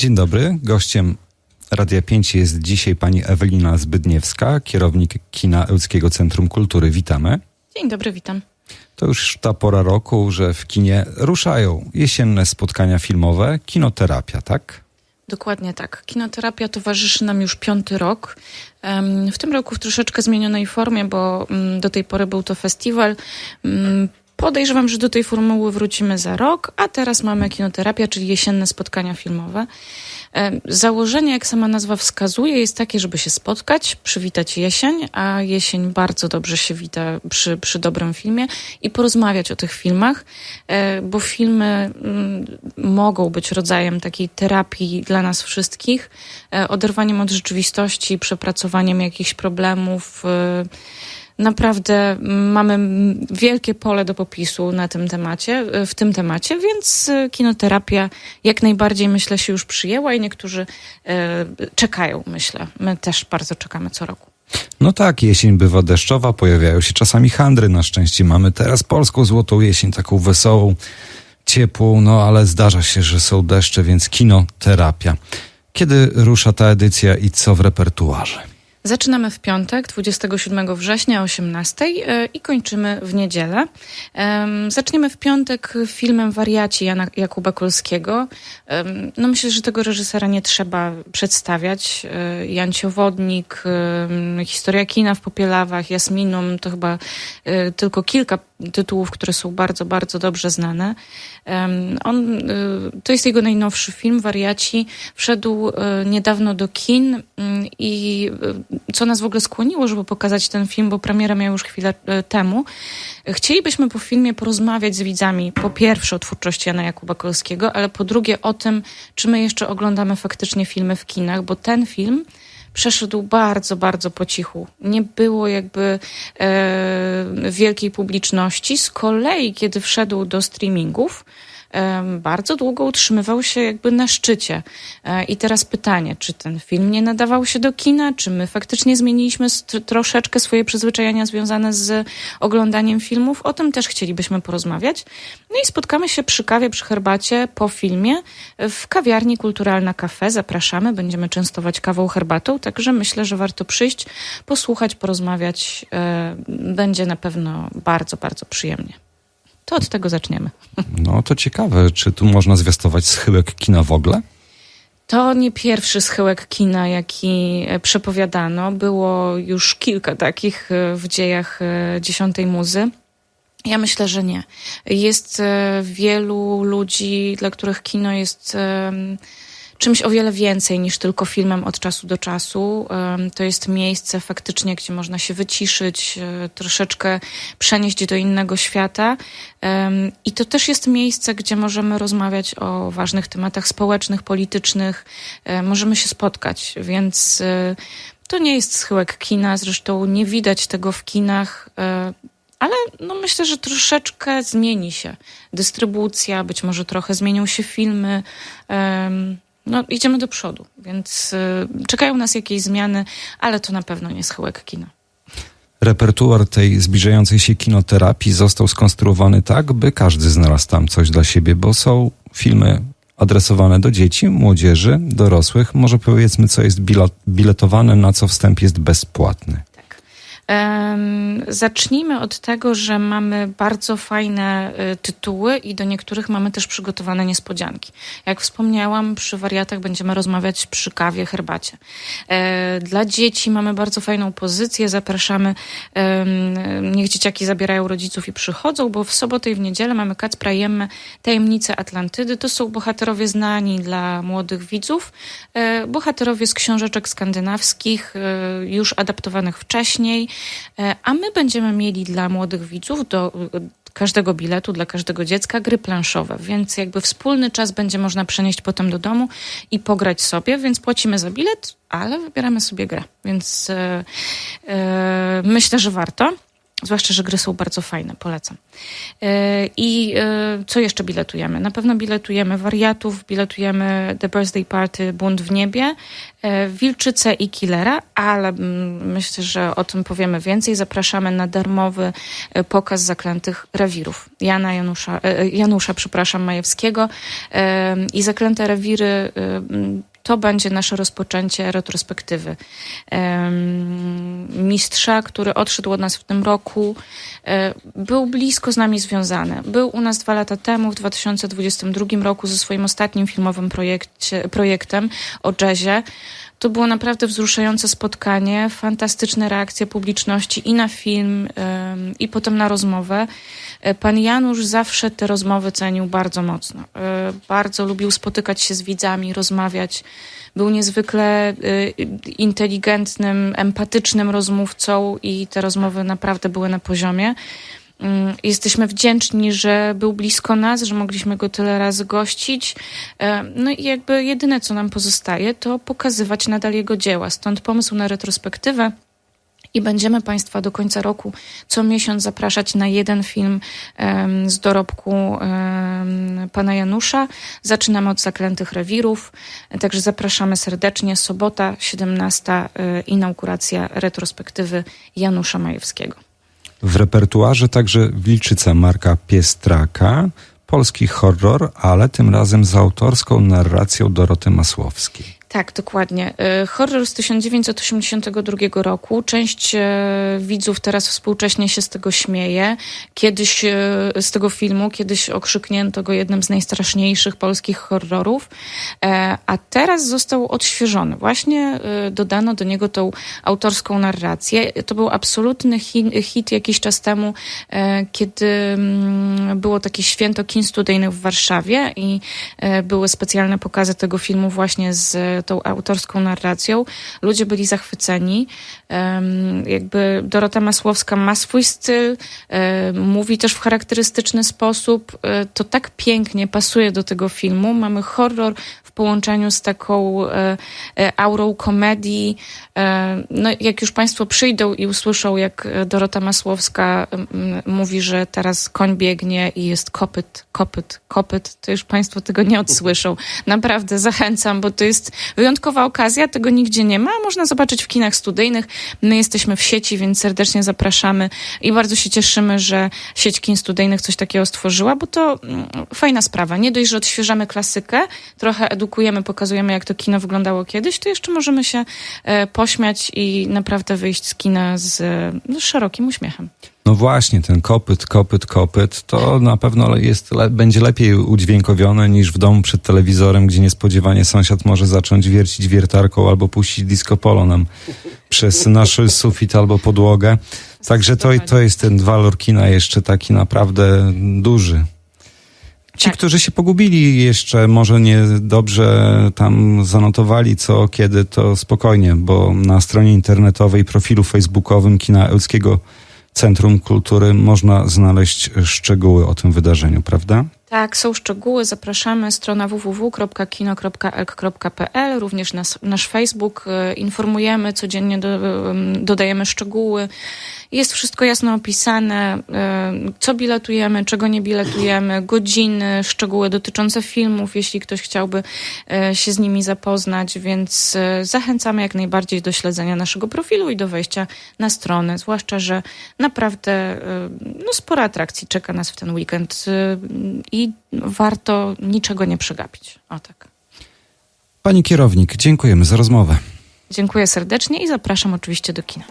Dzień dobry. Gościem Radia 5 jest dzisiaj pani Ewelina Zbydniewska, kierownik kina Ełckiego Centrum Kultury. Witamy. Dzień dobry, witam. To już ta pora roku, że w kinie ruszają jesienne spotkania filmowe, kinoterapia, tak? Dokładnie tak. Kinoterapia towarzyszy nam już piąty rok. W tym roku w troszeczkę zmienionej formie, bo mm, do tej pory był to festiwal. Podejrzewam, że do tej formuły wrócimy za rok, a teraz mamy kinoterapia, czyli jesienne spotkania filmowe. Em, Założenie, jak sama nazwa wskazuje, jest takie, żeby się spotkać, przywitać jesień, a jesień bardzo dobrze się wita przy, przy dobrym filmie i porozmawiać o tych filmach, e, bo filmy mm, mogą być rodzajem takiej terapii dla nas wszystkich, e, oderwaniem od rzeczywistości, przepracowaniem jakichś problemów. Naprawdę mamy wielkie pole do popisu na tym temacie, e, w tym temacie, więc e, kinoterapia jak najbardziej myślę się już przyjęła i niektórzy e, czekają, myślę. My też bardzo czekamy co roku. No tak, jesień bywa deszczowa, pojawiają się czasami handry. Na szczęście mamy teraz polską złotą jesień, taką wesołą, ciepłą, no ale zdarza się, że są deszcze, więc kinoterapia. Kiedy rusza ta edycja i co w repertuarze? Zaczynamy w piątek, 27 września o 18 e, i kończymy w niedzielę. Em, Zaczniemy w piątek filmem Wariaci Jana Jakuba Kolskiego. No myślę, że tego reżysera nie trzeba przedstawiać. E, Jan Ciowodnik, Historia kina w Popielawach, Jasminum, to chyba e, tylko kilka tytułów, które są bardzo, bardzo dobrze znane. On, y, to jest jego najnowszy film, Wariaci. Wszedł y, niedawno do kin mm, i y, co nas w ogóle skłoniło, żeby pokazać ten film, bo premiera miał już chwilę temu. Chcielibyśmy po filmie porozmawiać z widzami, po pierwsze o twórczości Jana Jakuba Kolskiego, ale po drugie o tym, czy my jeszcze oglądamy faktycznie filmy w kinach, bo ten film przeszedł bardzo, bardzo po cichu. Nie było jakby e, wielkiej publiczności. Z kolei, kiedy wszedł do streamingów, bardzo długo utrzymywał się jakby na szczycie. E, I teraz pytanie, czy ten film nie nadawał się do kina, czy my faktycznie zmieniliśmy troszeczkę swoje przyzwyczajenia związane z oglądaniem filmów? O tym też chcielibyśmy porozmawiać. No i spotkamy się przy kawie, przy herbacie po filmie w kawiarni Kulturalna Cafe. Zapraszamy, będziemy częstować kawą, herbatą, także myślę, że warto przyjść, posłuchać, porozmawiać. E, Będzie na pewno bardzo, bardzo przyjemnie. To od tego zaczniemy. No to ciekawe, czy tu można zwiastować schyłek kina w ogóle? To nie pierwszy schyłek kina, jaki e, przepowiadano. Było już kilka takich e, w dziejach e, dziesiątej muzy. Ja myślę, że nie. Jest wielu ludzi, dla których kino jest czymś o wiele więcej niż tylko filmem od czasu do czasu. To jest miejsce faktycznie, gdzie można się wyciszyć, e, troszeczkę przenieść do innego świata. I to też jest miejsce, gdzie możemy rozmawiać o ważnych tematach społecznych, politycznych, e, możemy się spotkać, więc e, to nie jest schyłek kina, zresztą nie widać tego w kinach. ale no myślę, że troszeczkę zmieni się dystrybucja, być może trochę zmienią się filmy. Em, No, idziemy do przodu, więc y, czekają nas jakieś zmiany, ale to na pewno nie schyłek kina. Repertuar tej zbliżającej się kinoterapii został skonstruowany tak, by każdy znalazł tam coś dla siebie, bo są filmy adresowane do dzieci, młodzieży, dorosłych. Może powiedzmy, co jest biletowane, na co wstęp jest bezpłatny. Zacznijmy od tego, że mamy bardzo fajne y, tytuły i do niektórych mamy też przygotowane niespodzianki. Jak wspomniałam, przy wariatach będziemy rozmawiać przy kawie, herbacie. E, dla dzieci mamy bardzo fajną pozycję. Zapraszamy, niech dzieciaki zabierają rodziców i przychodzą, bo w sobotę i w niedzielę mamy Kacpra Jemme, Tajemnice Atlantydy. To są bohaterowie znani dla młodych widzów. E, bohaterowie z książeczek skandynawskich, e, już adaptowanych wcześniej. E, A my będziemy mieli dla młodych widzów do e, każdego biletu, dla każdego dziecka gry planszowe, więc jakby wspólny czas będzie można przenieść potem do domu i pograć sobie, więc płacimy za bilet, ale wybieramy sobie grę, więc e, e, myślę, że warto. Zwłaszcza, że gry są bardzo fajne, polecam. E, I e, co jeszcze biletujemy? Na pewno biletujemy wariatów, biletujemy The Birthday Party, Bunt w niebie, e, Wilczycę i Killera, ale mm, myślę, że o tym powiemy więcej. Zapraszamy na darmowy pokaz zaklętych rewirów. Jana Janusza, Janusza przepraszam, Majewskiego i zaklęte rewiry to będzie nasze rozpoczęcie retrospektywy. Mistrza, który odszedł od nas w tym roku, e, był blisko z nami związany. Był u nas dwa lata temu, w 2022 roku, ze swoim ostatnim filmowym projektem o jazzie. To było naprawdę wzruszające spotkanie, fantastyczne reakcje publiczności i na film, i potem na rozmowę. E, Pan Janusz zawsze te rozmowy cenił bardzo mocno. E, Bardzo lubił spotykać się z widzami, rozmawiać. Był niezwykle inteligentnym, empatycznym rozmówcą i te rozmowy naprawdę były na poziomie. Mm, Jesteśmy wdzięczni, że był blisko nas, że mogliśmy go tyle razy gościć. E, No i jakby jedyne, co nam pozostaje, to pokazywać nadal jego dzieła. Stąd pomysł na retrospektywę. I będziemy Państwa do końca roku co miesiąc zapraszać na jeden film z dorobku pana Janusza. Zaczynamy od Zaklętych Rewirów, także zapraszamy serdecznie. Sobota, 17, y, inauguracja retrospektywy Janusza Majewskiego. W repertuarze także Wilczyca Marka Piestraka, polski horror, ale tym razem z autorską narracją Doroty Masłowskiej. Tak, dokładnie. Y, Horror z 1982 roku. Część e, widzów teraz współcześnie się z tego śmieje. Kiedyś e, z tego filmu, kiedyś okrzyknięto go jednym z najstraszniejszych polskich horrorów, E, a teraz został odświeżony. Właśnie dodano do niego tą autorską narrację. To był absolutny hi- hit jakiś czas temu, e, kiedy mm, było takie święto kin studyjnych w Warszawie i e, były specjalne pokazy tego filmu właśnie z tą autorską narracją. Ludzie byli zachwyceni. Jakby Dorota Masłowska ma swój styl, mówi też w charakterystyczny sposób. E, To tak pięknie pasuje do tego filmu. Mamy horror w połączeniu z taką e, e, aurą komedii. No, jak już Państwo przyjdą i usłyszą, jak Dorota Masłowska mówi, że teraz koń biegnie i jest kopyt, kopyt, kopyt, to już Państwo tego nie odsłyszą. Naprawdę zachęcam, bo to jest wyjątkowa okazja, tego nigdzie nie ma. Można zobaczyć w kinach studyjnych. My jesteśmy w sieci, więc serdecznie zapraszamy i bardzo się cieszymy, że sieć kin studyjnych coś takiego stworzyła, bo to mm, fajna sprawa. Nie dość, że odświeżamy klasykę, trochę edukujemy, pokazujemy, jak to kino wyglądało kiedyś, to jeszcze możemy się e, pośmiać i naprawdę wyjść z kina z, no, szerokim uśmiechem. No właśnie, ten kopyt, kopyt, kopyt, to na pewno jest, le, będzie lepiej udźwiękowione niż w domu przed telewizorem, gdzie niespodziewanie sąsiad może zacząć wiercić wiertarką albo puścić disco polo nam przez nasz sufit albo podłogę. Także to, to jest ten walor kina jeszcze taki naprawdę duży. Ci, Tak. którzy się pogubili jeszcze, może nie dobrze tam zanotowali co, kiedy, to spokojnie, bo na stronie internetowej, profilu facebookowym Kina Ełckiego Centrum Kultury można znaleźć szczegóły o tym wydarzeniu, prawda? Tak, są szczegóły. Zapraszamy. Strona www.kino.elk.pl, również nas, nasz Facebook. e, Informujemy, codziennie do, em, dodajemy szczegóły. Jest wszystko jasno opisane, e, co biletujemy, czego nie biletujemy, godziny, szczegóły dotyczące filmów, jeśli ktoś chciałby e, się z nimi zapoznać, więc zachęcamy jak najbardziej do śledzenia naszego profilu i do wejścia na stronę, zwłaszcza, że naprawdę no, sporo atrakcji czeka nas w ten weekend e, i warto niczego nie przegapić. O tak. Pani kierownik, dziękujemy za rozmowę. Dziękuję serdecznie i zapraszam oczywiście do kina.